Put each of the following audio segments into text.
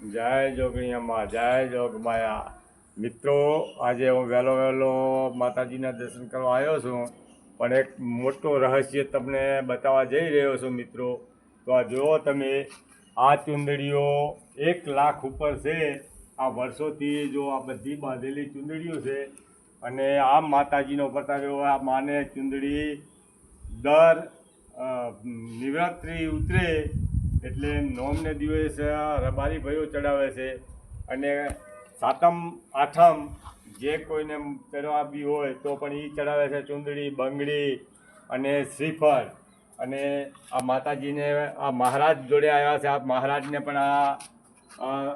જય જોગણીયામાં જય જોગમાયા મિત્રો, આજે હું વહેલો વહેલો માતાજીના દર્શન કરવા આવ્યો છું, પણ એક મોટો રહસ્ય તમને બતાવવા જઈ રહ્યો છું, મિત્રો. તો આ જુઓ તમે, આ ચુંદડીઓ એક લાખ ઉપર છે. આ વર્ષોથી જો આ બધી બાંધેલી ચુંદડીઓ છે, અને આ માતાજીનો પ્રતાપ્યો આ માને ચુંદડી દર નિવરાત્રિ ઉતરે એટલે નોમને દિવસ રબારી ભાઈઓ ચડાવે છે અને સાતમ, આઠમ જે કોઈને ચડવા બી હોય તો પણ એ ચડાવે છે ચુંદડી, બંગડી અને શ્રીફળ. અને આ માતાજીને આ મહારાજ જોડે આવ્યા છે. આ મહારાજને પણ આ આ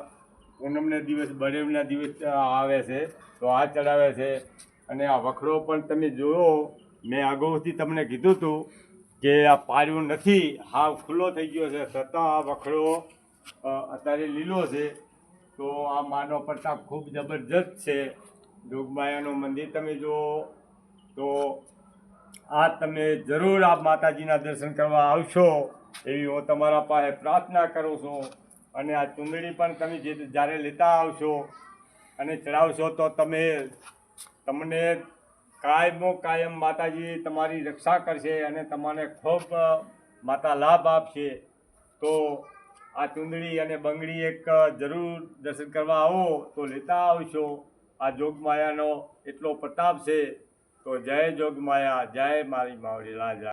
પૂનમના દિવસ બરેવના દિવસ આવે છે. તો આ ચડાવે છે. અને આ વખરો પણ તમે જોયો, મેં અગાઉથી તમને કીધું હતું કે આ પાડ્યું નથી, હાવ ખુલ્લો થઈ ગયો છે. છતાં આ વખડો અત્યારે લીલો છે. તો આ માનો પ્રતાપ ખૂબ જબરજસ્ત છે. જોગમાયાનું મંદિર તમે જુઓ. તો આ તમે જરૂર આ માતાજીના દર્શન કરવા આવશો એવી હું તમારા પાસે પ્રાર્થના કરું છું. અને આ ચુંદડી પણ તમે જે જ્યારે લેતા આવશો અને ચડાવશો તો તમે, તમને કાયમો કાયમ માતાજી તમારી રક્ષા કરશે અને તમને ખૂબ માતા લાભ આપશે. તો આ ચુંદડી અને બંગડી એક જરૂર દર્શન કરવા આવો, તો લેતા આવશો. આ જોગમાયાનો એટલો પ્રતાપ છે. તો જય જોગમાયા, જય મારી માવડી રાજા.